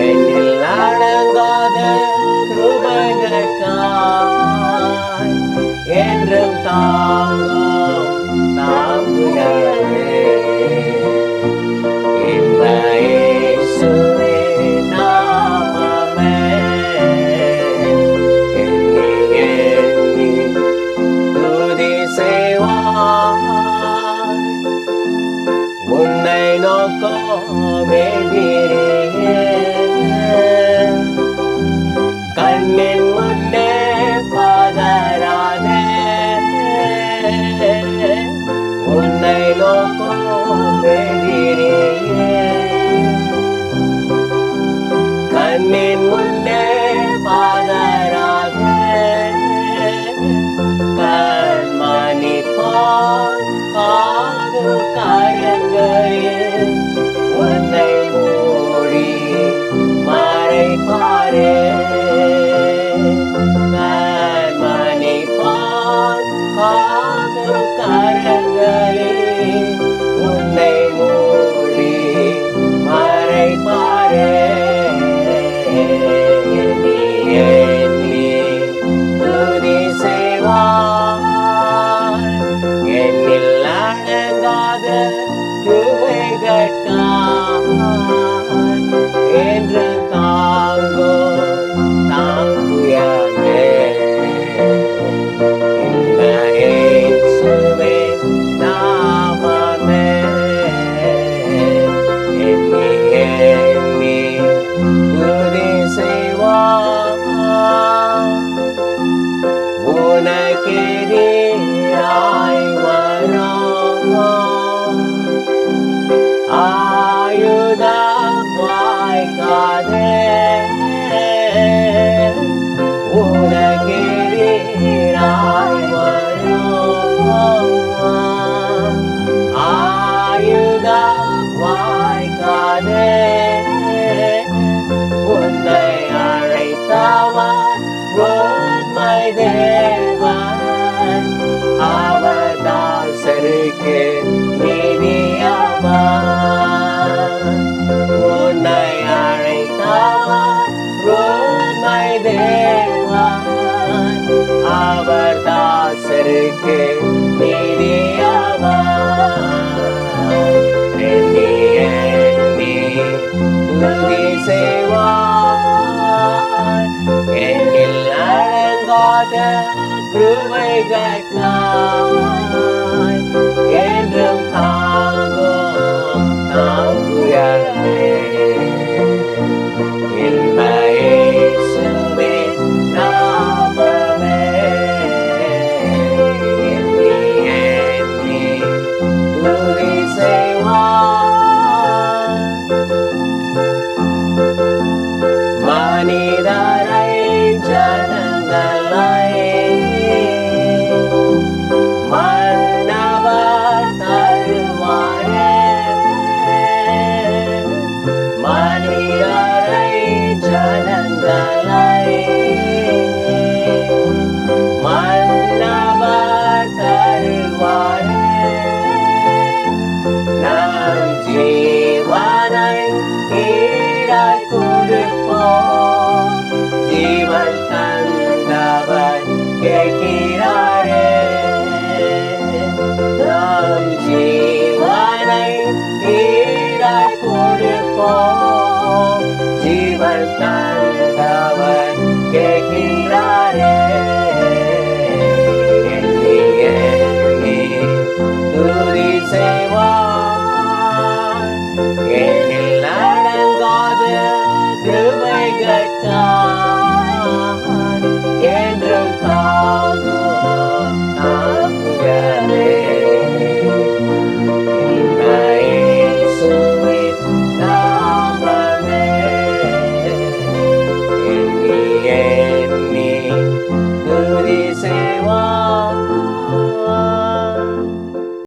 എന്നിൽ നടങ്ങാതെ കൃപകൾക്കായി என்றும் தாங்கும் தாங்குகிறே உன்னை நோக்கோ வேண்டியே அவருக்கு உன்னை அழைத்தார் உண்மை தேவான். அவர் தாசருக்கு நீதி செய்வார். என்னில் அடங்காத கிருமைகள் Tanrım Tanrım Tanrım Tanrım அவர் கேட்கின்றாரே துதி செய்வார் நடங்காத கிருமை கட்டார்